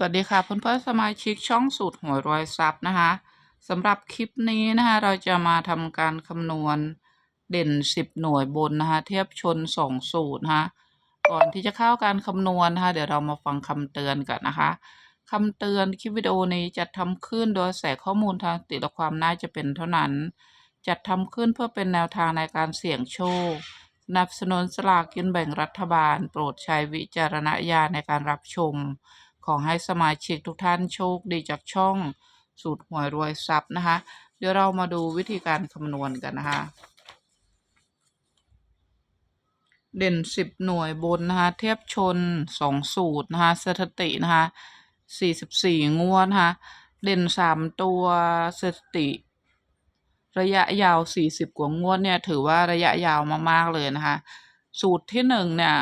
สวัสดีค่ะเพื่อนๆสมาชิกช่องสูตรหวยรวยทรัพย์นะคะสำหรับคลิปนี้นะคะเราจะมาทำการคำนวณเด่น 10 หน่วยบนนะคะเทียบชน 2 สูตรนะคะก่อนที่จะเข้าการคำนวณนะคะเดี๋ยวเรามาฟังคำเตือนกันนะคะคำเตือนคลิปวิดีโอนี้จะทำขึ้นโดยใส่ข้อมูลทางติดและความน่าจะเป็นเท่านั้น จัดทำขึ้นเพื่อเป็นแนวทางในการเสี่ยงโชคสนับสนุนสลากกินแบ่งรัฐบาล โปรดใช้วิจารณญาณในการรับชม ขอให้สมาชิกทุกท่านโชคดีจากช่องสูตรหวยรวยทรัพย์นะคะ เดี๋ยวเรามาดูวิธีการคำนวณกันนะคะ เด่นสิบหน่วยบนนะคะเทียบชนสองสูตรนะคะสถิตินะคะสี่สิบสี่งวดนะคะเด่นสามตัวสถิติ ระยะยาวสี่สิบกว่างวดเนี่ยถือว่าระยะยาวมากๆเลยนะคะ สูตรที่หนึ่งเนี่ย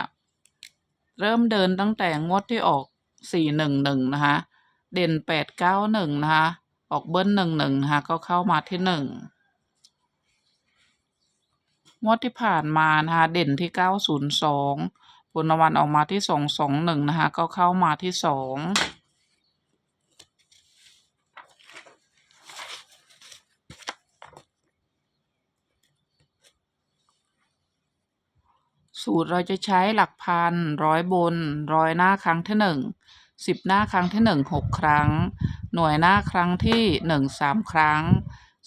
เริ่มเดินตั้งแต่งวดที่ออก สี่หนึ่งหนึ่งนะคะเด่นแปดเก้าหนึ่งนะคะออกเบิ้ลหนึ่งหนึ่งนะคะก็เข้ามาที่หนึ่งงวดที่ผ่านมานะคะเด่นที่เก้าศูนย์สองผลรางวัลออกมาที่สองสองหนึ่งนะคะก็เข้ามาที่สอง ตรเราจะใช้หลักพันร้อยบนร้อยหน้าครั้งที่หนึ่งสิบหน้าครั้งที่หนึ่งหกครั้ง หน่วยหน้าครั้งที่หนึ่งสามครั้ง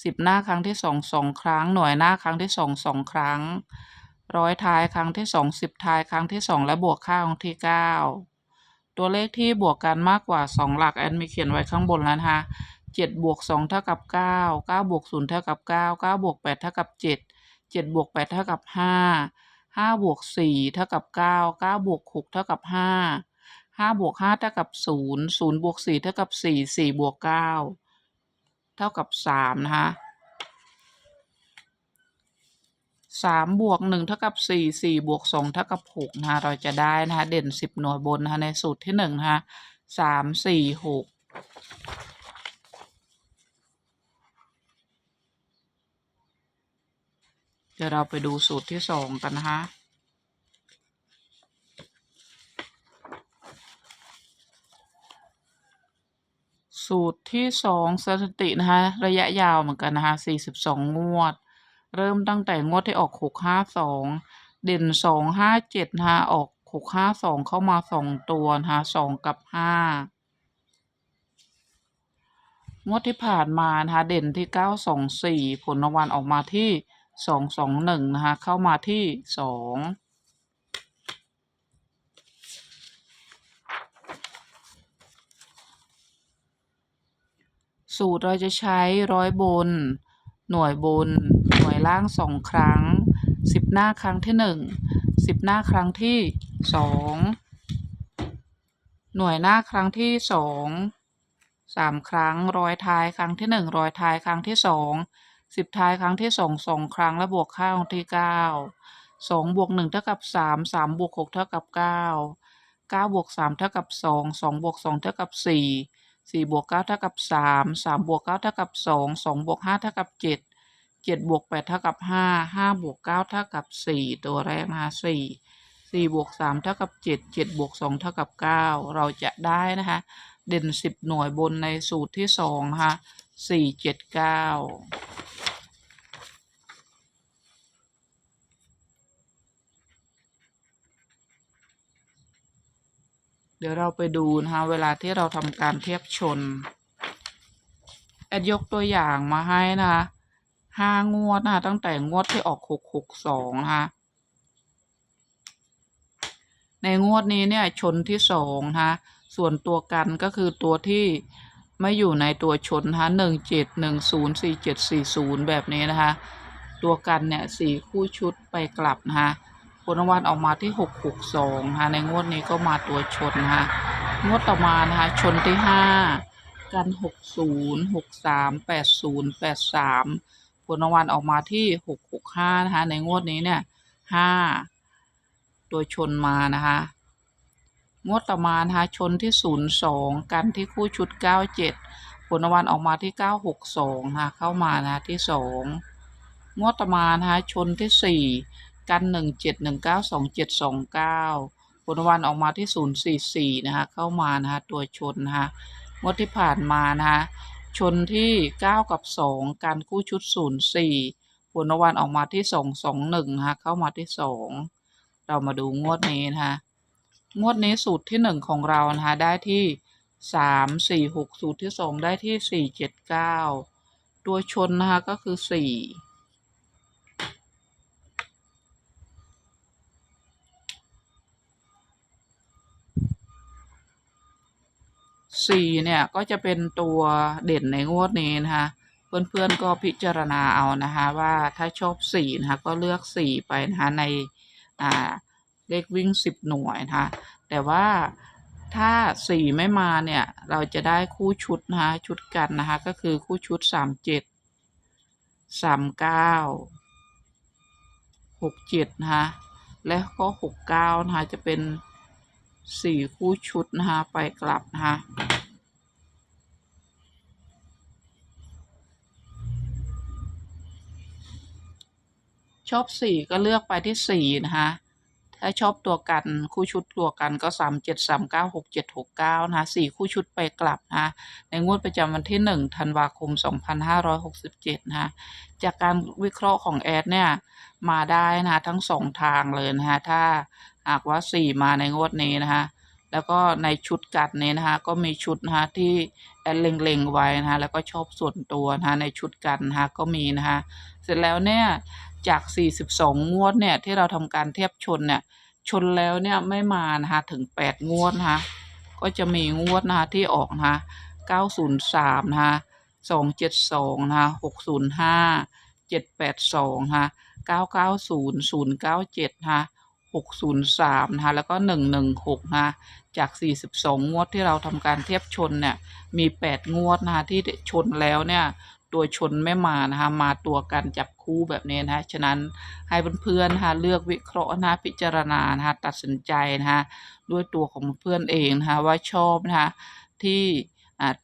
สิบหน้าครั้งที่สองสองครั้ง หน่วยหน้าครั้งที่สองสองครั้ง ร้อยท้ายครั้งที่สองสิบท้ายครั้งที่สองและบวกค่าของที่เก้าตัวเลขที่บวกกันมากกว่าสองหลักแอนมีเขียนไว้ข้างบนแล้วนะคะเจ็ดบวกสองเท่ากับเก้าเก้าบวกศูนย์เท่ากับเก้าเก้าบวกแปดเท่ากับเจ็ดเจ็ดบวกแปดเท่ากับห้า ห้าบวกสี่เท่ากับเก้าเก้าบวกหกเท่ากับห้าห้าบวกห้าเท่ากับศูนย์ศูนย์บวกสี่เท่ากับสี่สี่บวกเก้าเท่ากับสามนะคะสามบวกหนึ่งเท่ากับสี่สี่บวกสองเท่ากับหกนะคะเราจะได้นะคะเด่นสิบหน่วยบนนะคะในสูตรที่หนึ่งนะคะสามสี่หก เดี๋ยวเราไปดูสูตรที่สองกันนะคะสูตรที่สองสถิตินะคะระยะยาวเหมือนกันนะคะสี่สิบสองงวด เริ่มตั้งแต่งวดที่ออกหกห้าสองเด่นสองห้าเจ็ดนะคะออกหกห้าสองเข้ามาสองตัวนะคะสองกับห้างวดที่ผ่านมานะคะเด่นที่เก้าสองสี่ผลรางวัลออกมาที่ สองสองหนึ่งนะคะ เข้ามาที่สองสูตรเราจะใช้ร้อยบน หน่วยบน หน่วยล่างสองครั้งสิบหน้าครั้งที่หนึ่งสิบหน้าครั้งที่สองหน่วยหน้าครั้งที่สองสามครั้งร้อยท้ายครั้งที่หนึ่งร้อยท้ายครั้งที่สอง สิบท้ายครั้งที่สองสองครั้งและบวกค่าของที่เก้าสองบวกหนึ่งเท่ากับสามสามบวกหกเท่ากับเก้าเก้าบวกสามเท่ากับสองสองบวกสองเท่ากับสี่สี่บวกเก้าเท่ากับสามสามบวกเก้าเท่ากับสองสองบวกห้าเท่ากับเจ็ดเจ็ดบวกแปดเท่ากับห้าห้าบวกเก้าเท่ากับสี่ตัวแรกนะคะสี่สี่บวกสามเท่ากับเจ็ดเจ็ดบวกสองเท่ากับเก้าเราจะได้นะคะ เด่นสิบหน่วยบนในสูตรที่สองนะคะสี่เจ็ดเก้า เดี๋ยวเราไปดูนะคะเวลาที่เราทำการเทียบชน แอดยกตัวอย่างมาให้นะคะห้างวดนะคะตั้งแต่งวดที่ออกหกหกสองนะคะในงวดนี้เนี่ยชนที่สองนะคะส่วนตัวกันก็คือตัวที่ไม่อยู่ในตัวชนนะคะหนึ่งเจ็ดหนึ่งศูนย์สี่เจ็ดสี่ศูนย์แบบนี้นะคะ ตัวกันเนี่ยสี่คู่ชุดไปกลับนะคะ ลรางวัลออกมาที่หกหกสองนะคะในงวดนี้ก็มาตัวชนนะคะงวดต่อมานะคะชนที่ห้ากันหกศูนย์หกสามแปดศูนย์แปดสามผลรางวัลออกมาที่หกหกห้านะคะในงวดนี้เนี่ยห้าตัวชนมานะคะงวดต่อมานะคะชนที่ศูนย์สองกันที่คู่ชุดเก้าเจ็ดผลรางวัลออกมาที่เก้าหกสองนะคะเข้ามานะคะที่สองงวดต่อมานะคะชนที่สี่ กันหนึ่งเจ็ดหนึ่งเก้าสองเจ็ดสองเก้าผลรางวันออกมาที่ศูนย์สี่สี่นะคะเข้ามานะคะตัวชนนะคะงวดที่ผ่านมานะคะชนที่เก้ากับสองการคู่ชุดศูนย์สี่ผลรางวัลออกมาที่สองสองหนึ่งนะคะเข้ามาที่สองเรามาดูงวดนี้นะคะงวดนี้สูตรที่หนึ่งของเรานะคะได้ที่สามสี่หกสูตรที่สองได้ที่สี่เจ็ดเก้าตัวชนนะคะก็คือสี่ สี่เนี่ยก็จะเป็นตัวเด่นในงวดนี้นะคะเพื่อนๆก็พิจารณาเอานะคะว่าถ้าชอบสี่นะคะก็เลือกสี่ไปนะคะในอ่าเลขวิ่งสิบหน่วยนะคะแต่ว่าถ้าสี่ไม่มาเนี่ยเราจะได้คู่ชุดนะคะชุดกันนะคะก็คือคู่ชุดสามเจ็ดสามเก้าหกเจ็ดนะคะและก็หกเก้านะคะจะเป็นสี่คู่ชุดนะคะไปกลับนะคะ ชอบสี่ก็เลือกไปที่สี่นะคะถ้าชอบตัวกันคู่ชุดตัวกันก็สามเจ็ดสามเก้าหกเจ็ดหกเก้านะคะสี่คู่ชุดไปกลับนะคะในงวดประจำวันที่หนึ่งธันวาคมสองพันห้าร้อยหกสิบเจ็ดนะคะจากการวิเคราะห์ของแอดเนี่ยมาได้นะคะทั้งสองทางเลยนะคะถ้าหากว่าสี่มาในงวดนี้นะคะแล้วก็ในชุดกัดนี้นะคะก็มีชุดนะคะที่แอดเล็งๆไว้นะคะแล้วก็ชอบส่วนตัวนะคะในชุดกันนะคะก็มีนะคะเสร็จแล้วเนี่ย จาก 42 งวดเนี่ยที่เราทำการเทียบชนเนี่ยชนแล้วเนี่ยไม่มานะคะถึง 8 งวดนะคะก็จะมีงวดนะคะที่ออกนะคะ903นะคะ272นะคะ605 782นะคะ990 097นะคะ603นะคะแล้วก็ 116นะคะจาก 42 งวดที่เราทำการเทียบชนเนี่ยมี 8 งวดนะคะที่ชนแล้วเนี่ย ตัวชนไม่มานะคะมาตัวกันจับคู่แบบนี้นะคะฉะนั้นให้เพื่อนๆนะคะเลือกวิเคราะห์นะะพิจารณานะคะตัดสินใจนะคะด้วยตัวของเพื่อนเองนะคะว่าชอบนะคะที่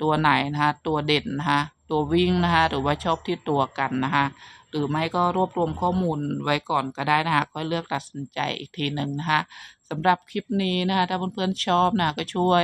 ตัวไหนนะคะตัวเด่นนะคะตัววิ่งนะคะหรือว่าชอบที่ตัวกันนะคะหรือไม่ก็รวบรวมข้อมูลไว้ก่อนก็ได้นะคะก็เลือกตัดสินใจอีกทีหนึ่งนะคะสำหรับคลิปนี้นะคะถ้าเพื่อนๆชอบนะะก็ช่วย